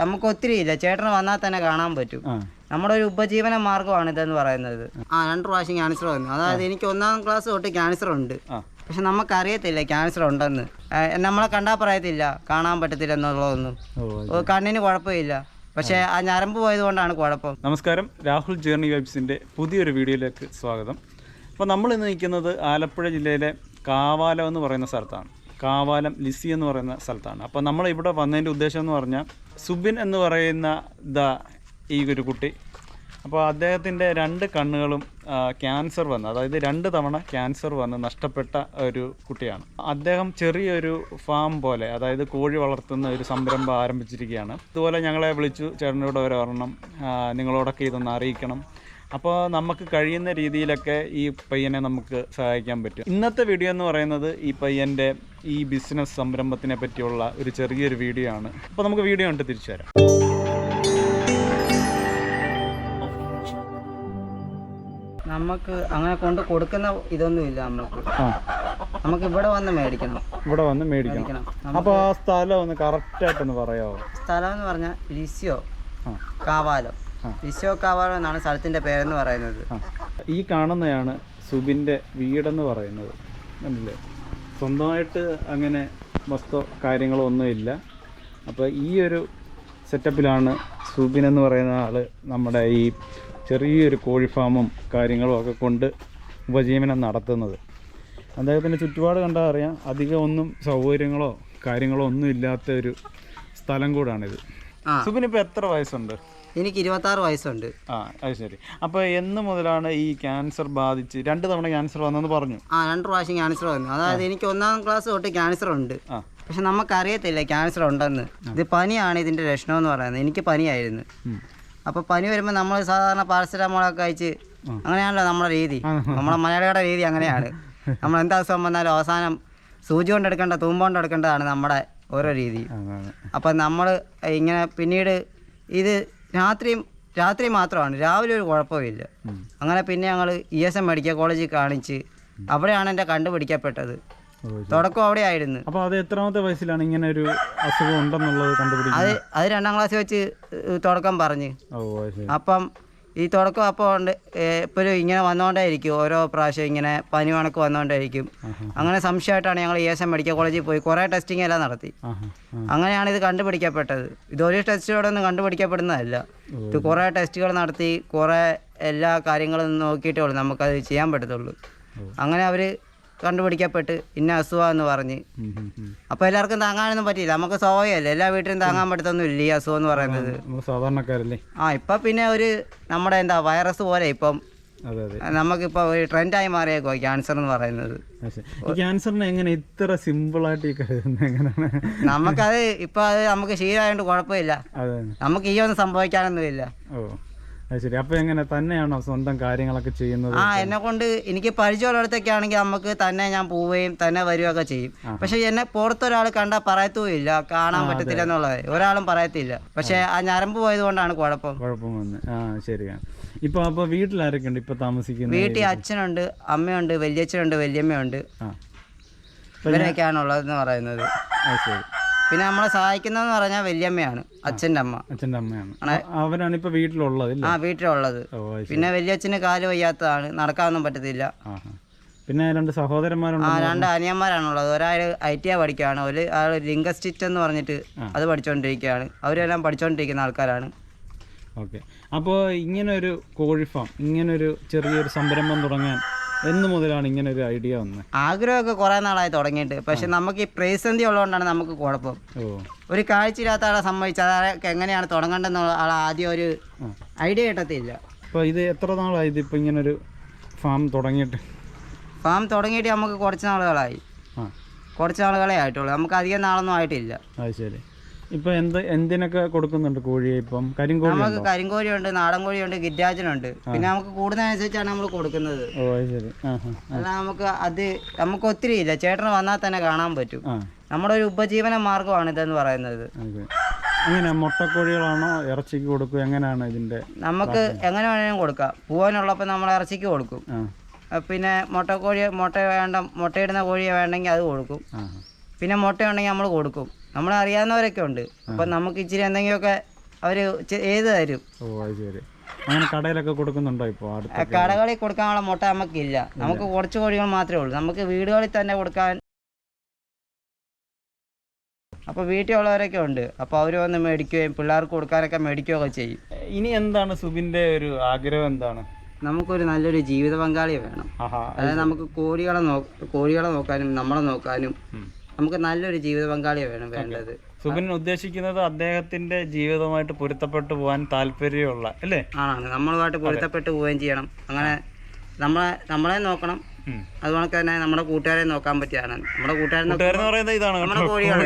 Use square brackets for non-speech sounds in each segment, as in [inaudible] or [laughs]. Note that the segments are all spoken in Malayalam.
നമുക്ക് ഒത്തിരി ഇല്ല ചേട്ടന് വന്നാൽ തന്നെ കാണാൻ പറ്റും. നമ്മുടെ ഒരു ഉപജീവന മാർഗമാണ് ഇതെന്ന് പറയുന്നത്. ആ രണ്ട് പ്രാവശ്യം ക്യാൻസർ വന്നു. അതായത് എനിക്ക് ഒന്നാം ക്ലാസ് തൊട്ട് ക്യാൻസർ ഉണ്ട്. പക്ഷെ നമുക്കറിയത്തില്ല ക്യാൻസർ ഉണ്ടെന്ന്. നമ്മളെ കണ്ടാൽ പറയത്തില്ല കാണാൻ പറ്റത്തില്ല എന്നുള്ളതൊന്നും. കണ്ണിന് കുഴപ്പമില്ല. പക്ഷെ ആ ഞരമ്പ് പോയത് കൊണ്ടാണ് കുഴപ്പം. നമസ്കാരം. രാഹുൽ ജേർണി വൈബ്സിന്റെ പുതിയൊരു വീഡിയോയിലേക്ക് സ്വാഗതം. അപ്പോൾ നമ്മൾ ഇന്ന് നിൽക്കുന്നത് ആലപ്പുഴ ജില്ലയിലെ കാവാലം എന്ന് പറയുന്ന സ്ഥലത്താണ്. കാവാലം ലിസി എന്ന് പറയുന്ന സ്ഥലത്താണ്. അപ്പോൾ നമ്മൾ ഇവിടെ വന്നതിന്റെ ഉദ്ദേശം എന്ന് പറഞ്ഞാൽ സുബിൻ എന്ന് പറയുന്ന ദ ഈ ഒരു കുട്ടി. അപ്പോൾ അദ്ദേഹത്തിന്റെ രണ്ട് കണ്ണുകളും ക്യാൻസർ വന്ന് അതായത് രണ്ട് തവണ ക്യാൻസർ വന്ന് നഷ്ടപ്പെട്ട ഒരു കുട്ടിയാണ്. അദ്ദേഹം ചെറിയൊരു ഫാം പോലെ അതായത് കോഴി വളർത്തുന്ന ഒരു സംരംഭം ആരംഭിച്ചിരിക്കുകയാണ്. ഇതുപോലെ ഞങ്ങളെ വിളിച്ചു ചേട്ടനോട് ഒരു ഒരെണ്ണം നിങ്ങളോടൊക്കെ ഇതൊന്ന് അറിയിക്കണം. അപ്പോൾ നമുക്ക് കഴിയുന്ന രീതിയിലൊക്കെ ഈ പയ്യനെ നമുക്ക് സഹായിക്കാൻ പറ്റും. ഇന്നത്തെ വീഡിയോ എന്ന് പറയുന്നത് ഈ പയ്യന്റെ ഈ ബിസിനസ് സംരംഭത്തിനെ പറ്റിയുള്ള ഒരു ചെറിയൊരു വീഡിയോ ആണ്. അപ്പോൾ നമുക്ക് വീഡിയോ കണ്ട് തിരിച്ചു തരാം നമുക്ക് അങ്ങനെ കൊണ്ട് കൊടുക്കുന്ന ഇതൊന്നും ഇല്ല നമുക്ക് നമുക്ക് ഇവിടെ വന്ന് മേടിക്കണം. ഇവിടെ വന്ന് മേടിക്കണം. അപ്പൊ അപ്പോൾ ആ സ്ഥലം ഒന്ന് കറക്റ്റായിട്ടൊന്ന് പറയാമോ സ്ഥലം എന്ന് പറഞ്ഞാൽ ലിസിയോ കാവാലോ. ലിസിയോ കാവാലം എന്നാണ് സ്ഥലത്തിന്റെ പേരെന്ന് പറയുന്നത്. ഈ കാണുന്നതാണ് സുബിന്റെ വീടെന്ന് പറയുന്നത്. സ്വന്തമായിട്ട് അങ്ങനെ വസ്തു കാര്യങ്ങളോ ഒന്നുമില്ല അപ്പോൾ ഈ ഒരു സെറ്റപ്പിലാണ് സൂബിൻ എന്ന് പറയുന്ന ആൾ നമ്മുടെ ഈ ചെറിയൊരു കോഴി ഫാമും കാര്യങ്ങളും ഒക്കെ കൊണ്ട് ഉപജീവനം നടത്തുന്നത്. അദ്ദേഹത്തിന്റെ ചുറ്റുപാട് കണ്ടാൽ അറിയാം അധികം ഒന്നും സൗകര്യങ്ങളോ കാര്യങ്ങളോ ഒന്നും ഇല്ലാത്ത ഒരു സ്ഥലം കൂടാണിത്. സുബിൻ ഇപ്പോൾ എത്ര വയസ്സുണ്ട്? എനിക്ക് ഇരുപത്തി ആറ് വയസ്സുണ്ട്. ആ അത് ശരി. അപ്പോൾ എന്ന് മുതലാണ് ഈ ക്യാൻസർ ബാധിച്ച് രണ്ട് തവണ ക്യാൻസർ വന്നെന്ന് പറഞ്ഞു. ആ രണ്ട് പ്രാവശ്യം ക്യാൻസർ വന്നു. അതായത് എനിക്ക് ഒന്നാം ക്ലാസ് തൊട്ട് ക്യാൻസർ ഉണ്ട്. പക്ഷെ നമുക്കറിയത്തില്ല ക്യാൻസർ ഉണ്ടെന്ന്. ഇത് പനിയാണ് ഇതിന്റെ ലക്ഷണം എന്ന് പറയുന്നത്. എനിക്ക് പനിയായിരുന്നു. അപ്പോൾ പനി വരുമ്പോൾ നമ്മൾ സാധാരണ പാരസെറ്റാമോളൊക്കെ കഴിച്ച് അങ്ങനെയാണല്ലോ നമ്മുടെ രീതി. നമ്മളെ മലയാളിയുടെ രീതി അങ്ങനെയാണ്. നമ്മൾ എന്താ അസുഖം വന്നാലും അവസാനം സൂചി കൊണ്ട് എടുക്കേണ്ട തൂമ്പ കൊണ്ട് എടുക്കേണ്ടതാണ് നമ്മുടെ ഓരോ രീതി. അപ്പം നമ്മൾ ഇങ്ങനെ പിന്നീട് ഇത് രാത്രിയും രാത്രി മാത്രമാണ്. രാവിലെ ഒരു കുഴപ്പമില്ല. അങ്ങനെ പിന്നെ ഞങ്ങൾ ഇ എസ് എം മെഡിക്കൽ കോളേജിൽ കാണിച്ച് അവിടെയാണ് എന്റെ കണ്ടുപിടിക്കപ്പെട്ടത് തുടക്കം അവിടെ ആയിരുന്നു അപ്പോൾ അത് എത്രാമത്തെ വയസ്സിലാണ് ഇങ്ങനെ ഒരു അസുഖം ഉണ്ടെന്നുള്ളത് കണ്ടുപിടിക്കുന്നത്? അത് അത് രണ്ടാം ക്ലാസ്സിൽ വെച്ച് തുടക്കം പറഞ്ഞ്. അപ്പം ഈ തുടക്കം അപ്പോൾ ഉണ്ട്. എപ്പോഴും ഇങ്ങനെ വന്നുകൊണ്ടേയിരിക്കും ഓരോ പ്രാവശ്യം ഇങ്ങനെ പനി കണക്ക് വന്നുകൊണ്ടേ ഇരിക്കും അങ്ങനെ സംശയമായിട്ടാണ് ഞങ്ങൾ ഇ എസ് എം മെഡിക്കൽ കോളേജിൽ പോയി കുറേ ടെസ്റ്റിംഗ് എല്ലാം നടത്തി. അങ്ങനെയാണ് ഇത് കണ്ടുപിടിക്കപ്പെട്ടത്. ഇത് ഒരു ടെസ്റ്റിലൂടെ ഒന്നും കണ്ടുപിടിക്കപ്പെടുന്നതല്ല. ഇത് കുറേ ടെസ്റ്റുകൾ നടത്തി കുറേ എല്ലാ കാര്യങ്ങളും നോക്കിയിട്ടേ ഉള്ളൂ. നമുക്കത് ചെയ്യാൻ പറ്റത്തുള്ളൂ. അങ്ങനെ അവർ കണ്ടുപിടിക്കപ്പെട്ട് ഇന്ന അസുഖമെന്ന് പറഞ്ഞ്. ഉം, ഉം, ഉം. അപ്പോൾ എല്ലാവർക്കും താങ്ങാനൊന്നും പറ്റിയില്ല. നമുക്ക് സ്വാഭാവികമല്ലേ എല്ലാ വീട്ടിലും താങ്ങാൻ പറ്റത്തൊന്നും ഇല്ല ഈ അസുഖം എന്ന് പറയുന്നത്. സാധാരണക്കാരല്ലേ? ആ ഇപ്പൊ പിന്നെ ഒരു നമ്മുടെ എന്താ വൈറസ് പോലെ ഇപ്പം നമുക്കിപ്പോ ഒരു ട്രെൻഡായി മാറിയേക്കോ ക്യാൻസർ എന്ന് പറയുന്നത്. ക്യാൻസറിനെ എങ്ങനെ ഇത്ര ഈ കരുതുന്നത് എങ്ങനെയാണ്? നമുക്കത് ഇപ്പൊ അത് നമുക്ക് ശീലമായതുകൊണ്ട് കുഴപ്പമില്ല. നമുക്ക് ഈ ഒന്നും സംഭവിക്കാനൊന്നുമില്ല. ഓ. അത് ശരി. അപ്പൊ എങ്ങനെ തന്നെയാണോ സ്വന്തം കാര്യങ്ങളൊക്കെ ചെയ്യുന്നത്? ആ എന്നെ കൊണ്ട് എനിക്ക് പരിചയമുള്ളിടത്തൊക്കെ ആണെങ്കിൽ നമുക്ക് തന്നെ ഞാൻ പോവുകയും തന്നെ വരികയൊക്കെ ചെയ്യും. പക്ഷെ എന്നെ പുറത്തൊരാൾ കണ്ടാൽ പറയത്തുമില്ല. കാണാൻ പറ്റത്തില്ല എന്നുള്ളത്. ഒരാളും പറയത്തില്ല. പക്ഷെ ആ ഞരമ്പ് പോയത് കൊണ്ടാണ് കുഴപ്പം. കുഴപ്പം വന്ന്. ആ ശരിയാണ് ഇപ്പൊ അപ്പോൾ വീട്ടിലാരൊക്കെ ഉണ്ട്? ഇപ്പോൾ താമസിക്കുന്നത് വീട്ടിൽ അച്ഛനുണ്ട് അമ്മയുണ്ട് വലിയച്ഛനുണ്ട് വലിയമ്മയുണ്ട്. ഇവരൊക്കെയാണുള്ളതെന്ന് പറയുന്നത്. ശരി. പിന്നെ നമ്മളെ സഹായിക്കുന്നതെന്ന് പറഞ്ഞാൽ വല്യമ്മയാണ് അച്ഛന്റെ അമ്മ അച്ഛന്റെ അമ്മയാണ്. അവരാണ് ഇപ്പൊ വീട്ടിലുള്ളത് ആ വീട്ടിലുള്ളത്. പിന്നെ വല്യച്ഛന് കാൽ വയ്യാത്തതാണ് നടക്കാനൊന്നും പറ്റത്തില്ല. ആ ആ. പിന്നെ രണ്ട് സഹോദരന്മാരുണ്ട് ആ രണ്ട് അനിയന്മാരാണുള്ളത്. ഒരാൾ ഐ ടി ഐ പഠിക്കുകയാണ് ഒരു ആൾ ലിംഗസ്റ്റിറ്റ് എന്ന് പറഞ്ഞിട്ട് അത് പഠിച്ചുകൊണ്ടിരിക്കുകയാണ് അവരെല്ലാം പഠിച്ചുകൊണ്ടിരിക്കുന്ന ആൾക്കാരാണ്. ഓക്കെ. അപ്പോൾ ഇങ്ങനെ ഒരു കോഴി ഫാം ഇങ്ങനെ ഒരു ചെറിയൊരു സംരംഭം തുടങ്ങാൻ എന്ന് മുതലാണ് ഇങ്ങനെ ഒരു ഐഡിയ വന്നത് ആഗ്രഹമൊക്കെ കുറെ നാളായി തുടങ്ങിയിട്ട്. പക്ഷെ നമുക്ക് ഈ പ്രതിസന്ധി ഉള്ളതുകൊണ്ടാണ് നമുക്ക് കുഴപ്പം. ഒരു കാഴ്ചയില്ലാത്ത ആളെ സംബന്ധിച്ച് അതൊക്കെ എങ്ങനെയാണ് തുടങ്ങേണ്ടതെന്നുള്ള ആൾ ആദ്യം ഒരു ഐഡിയ കിട്ടത്തില്ല. അപ്പോൾ ഇത് എത്ര നാളായി ഇതിപ്പോൾ ഇങ്ങനെ ഒരു ഫാം തുടങ്ങിയിട്ട്? ഫാം തുടങ്ങിയിട്ട് നമുക്ക് കുറച്ച് നാളുകളായി. കുറച്ച് നാളുകളെ ആയിട്ടുള്ളൂ. നമുക്ക് അധികം നാളൊന്നും ആയിട്ടില്ല. അത് ശരി. ഇപ്പോൾ എന്ത് എന്തിനൊക്കെ കൊടുക്കുന്നുണ്ട് കോഴിയെ ഇപ്പം? കരിങ്കോഴി നമുക്ക് കരിങ്കോഴിയുണ്ട് നാടൻ കോഴിയുണ്ട് ഗിരിരാജനുണ്ട് പിന്നെ നമുക്ക് കൂടുന്നതനുസരിച്ചാണ് നമ്മൾ കൊടുക്കുന്നത്. ഓ ശരി. അല്ല നമുക്ക് അത് നമുക്ക് ഒത്തിരി ഇല്ല. ചേട്ടന് വന്നാൽ തന്നെ കാണാൻ പറ്റും. നമ്മുടെ ഒരു ഉപജീവന മാർഗമാണ് ഇതെന്ന് പറയുന്നത്. അങ്ങനെ എങ്ങനെ മുട്ടക്കോഴികളാണോ ഇറച്ചിക്ക് കൊടുക്കും എങ്ങനെയാണ് ഇതിന്റെ നമുക്ക് എങ്ങനെ വേണേലും കൊടുക്കാം. പൂവാനുള്ളപ്പോൾ നമ്മൾ ഇറച്ചിക്ക് കൊടുക്കും. പിന്നെ മുട്ടക്കോഴി മുട്ട വേണ്ട മുട്ടയിടുന്ന കോഴിയെ വേണ്ടെങ്കിൽ അത് കൊടുക്കും. പിന്നെ മുട്ടയുണ്ടെങ്കിൽ നമ്മൾ കൊടുക്കും. നമ്മൾ അറിയാവുന്നവരൊക്കെ ഉണ്ട്. അപ്പം നമുക്ക് ഇച്ചിരി എന്തെങ്കിലുമൊക്കെ അവർ ചെയ്ത് തരും. ഓ അത് ശരി. അങ്ങനെ കടയിലൊക്കെ കൊടുക്കുന്നുണ്ടോ ഇപ്പോൾ കടകളിൽ കൊടുക്കാനുള്ള മുട്ട നമുക്കില്ല. നമുക്ക് കുറച്ച് കോഴികൾ മാത്രമേ ഉള്ളൂ. നമുക്ക് വീടുകളിൽ തന്നെ കൊടുക്കാൻ അപ്പോൾ വീട്ടിലുള്ളവരൊക്കെ ഉണ്ട്. അപ്പോൾ അവർ വന്ന് മേടിക്കുകയും പിള്ളേർക്ക് കൊടുക്കാനൊക്കെ മേടിക്കുകയൊക്കെ ചെയ്യും. ഇനി എന്താണ് സുബിന്റെ ഒരു ആഗ്രഹം എന്താണ്? നമുക്കൊരു നല്ലൊരു ജീവിത പങ്കാളിയെ വേണം. അതായത് നമുക്ക് കോഴികളെ നോ കോഴികളെ നോക്കാനും നമ്മളെ നോക്കാനും. നമുക്ക് നല്ലൊരു ജീവിത പങ്കാളിയെ വേണം വേണ്ടത്. സുബിൻ ഉദ്ദേശിക്കുന്നത് അദ്ദേഹത്തിന്റെ ജീവിതവുമായിട്ട് പൊരുത്തപ്പെട്ടു പോകാൻ താല്പര്യമുള്ള അല്ലേ? ആണ് നമ്മളുമായിട്ട് പൊരുത്തപ്പെട്ട് പോവുകയും ചെയ്യണം. അങ്ങനെ നമ്മളെ നമ്മളെ നോക്കണം. അതുപോലെ തന്നെ നമ്മുടെ കൂട്ടുകാരെ നോക്കാൻ പറ്റിയാണ് നമ്മുടെ കൂട്ടുകാരെ ഇതാണ് നമ്മുടെ കോഴിയാണ്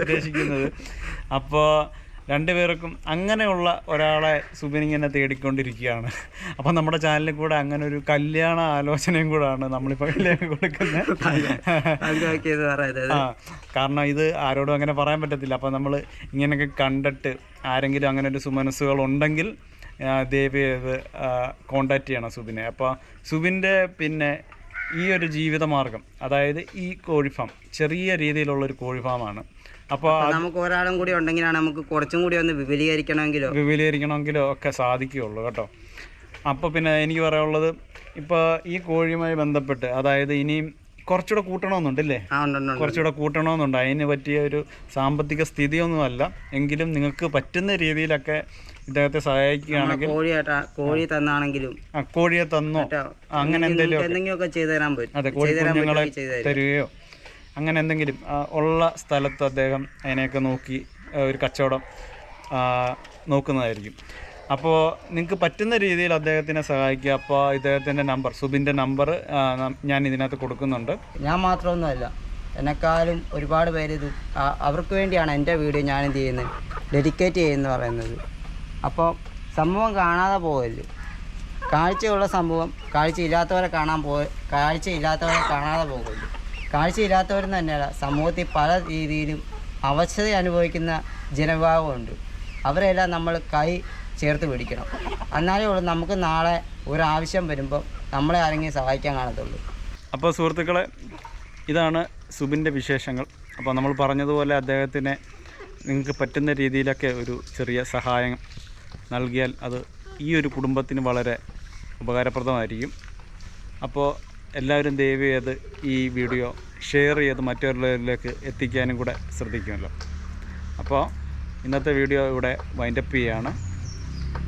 ഉദ്ദേശിക്കുന്നത്. [laughs] അപ്പോൾ രണ്ടുപേർക്കും അങ്ങനെയുള്ള ഒരാളെ സുബിൻ ഇങ്ങനെ തേടിക്കൊണ്ടിരിക്കുകയാണ്. അപ്പം നമ്മുടെ ചാനലിൽ കൂടെ അങ്ങനെ ഒരു കല്യാണ ആലോചനയും കൂടാണ് നമ്മളിപ്പോൾ കൊടുക്കുന്നത്. പറയുന്നത് ആ കാരണം ഇത് ആരോടും അങ്ങനെ പറയാൻ പറ്റത്തില്ല. അപ്പം നമ്മൾ ഇങ്ങനെയൊക്കെ കണ്ടിട്ട് ആരെങ്കിലും അങ്ങനെ ഒരു സുമനസ്സുകൾ ഉണ്ടെങ്കിൽ ദയവ് ചെയ്ത് കോണ്ടാക്ട് ചെയ്യണം സുബിനെ. അപ്പോൾ സുബിന്റെ പിന്നെ ഈ ഒരു ജീവിതമാർഗം അതായത് ഈ കോഴി ഫാം ചെറിയ രീതിയിലുള്ളൊരു കോഴി ഫാമാണ് അപ്പോൾ അപ്പൊ നമുക്ക് ഒരാളും കൂടി ഉണ്ടെങ്കിലാണ് നമുക്ക് കുറച്ചും കൂടി ഒന്ന് വിപുലീകരിക്കണമെങ്കിലോ? വിപുലീകരിക്കണമെങ്കിലോ ഒക്കെ സാധിക്കുകയുള്ളൂ കേട്ടോ. അപ്പോൾ പിന്നെ എനിക്ക് പറയാനുള്ളത് ഇപ്പോൾ ഈ കോഴിയുമായി ബന്ധപ്പെട്ട് അതായത് ഇനിയും കുറച്ചുകൂടെ കൂട്ടണമെന്നുണ്ടല്ലേ കുറച്ചുകൂടെ കൂട്ടണമെന്നുണ്ട്. അതിന് പറ്റിയ ഒരു സാമ്പത്തിക സ്ഥിതിയൊന്നുമല്ല. എങ്കിലും നിങ്ങൾക്ക് പറ്റുന്ന രീതിയിലൊക്കെ ഇദ്ദേഹത്തെ സഹായിക്കുകയാണെങ്കിൽ കോഴി കോഴി തന്നാണെങ്കിലും കോഴിയെ തന്നോ? അങ്ങനെ എന്തെങ്കിലും അതെ കോഴി തരും തരികയോ അങ്ങനെ എന്തെങ്കിലും ഉള്ള സ്ഥലത്ത് അദ്ദേഹം അതിനെയൊക്കെ നോക്കി ഒരു കച്ചവടം നോക്കുന്നതായിരിക്കും. അപ്പോൾ നിങ്ങൾക്ക് പറ്റുന്ന രീതിയിൽ അദ്ദേഹത്തിനെ സഹായിക്കുക. അപ്പോൾ ഇദ്ദേഹത്തിന്റെ നമ്പർ സുബിന്റെ നമ്പർ ഞാൻ ഇതിനകത്ത് കൊടുക്കുന്നുണ്ട്. ഞാൻ മാത്രമൊന്നുമല്ല എന്നെക്കാളും ഒരുപാട് പേര് ഇത് അവർക്ക് വേണ്ടിയാണ് എന്റെ വീഡിയോ എന്ത് ചെയ്യുന്നത്. ഡെഡിക്കേറ്റ് ചെയ്യുന്നത് പറയുന്നത്. അപ്പോൾ സംഭവം കാണാതെ പോകല്ല് കാഴ്ചയുള്ള സംഭവം കാഴ്ചയില്ലാത്തവരെ കാണാൻ പോ കാഴ്ചയില്ലാത്തവരെ കാണാതെ പോകല്ല് കാഴ്ചയില്ലാത്തവരെന്ന് തന്നെയല്ല. സമൂഹത്തിൽ പല രീതിയിലും അവശത അനുഭവിക്കുന്ന ജനവിഭാഗമുണ്ട് അവരെല്ലാം നമ്മൾ കൈ ചേർത്ത് പിടിക്കണം. എന്നാലേ ഉള്ളൂ നമുക്ക് നാളെ ഒരാവശ്യം വരുമ്പോൾ നമ്മളെ ആരെങ്കിലും സഹായിക്കാൻ കാണത്തുള്ളൂ. അപ്പോൾ സുഹൃത്തുക്കളെ ഇതാണ് സുബിന്റെ വിശേഷങ്ങൾ. അപ്പോൾ നമ്മൾ പറഞ്ഞതുപോലെ അദ്ദേഹത്തിന് നിങ്ങൾക്ക് പറ്റുന്ന രീതിയിലൊക്കെ ഒരു ചെറിയ സഹായം നൽകിയാൽ അത് ഈ ഒരു കുടുംബത്തിന് വളരെ ഉപകാരപ്രദമായിരിക്കും. അപ്പോൾ എല്ലാവരും ദയവ് ചെയ്ത് ഈ വീഡിയോ ഷെയർ ചെയ്ത് മറ്റുള്ളവരിലേക്ക് എത്തിക്കാനും കൂടെ ശ്രദ്ധിക്കുമല്ലോ. അപ്പോൾ ഇന്നത്തെ വീഡിയോ ഇവിടെ വൈൻഡപ്പ് ചെയ്യുകയാണ്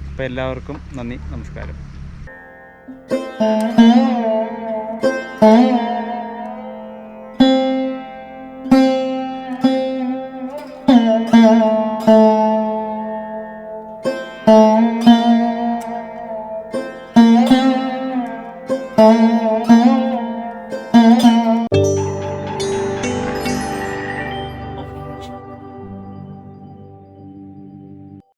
അപ്പോൾ എല്ലാവർക്കും നന്ദി നമസ്കാരം.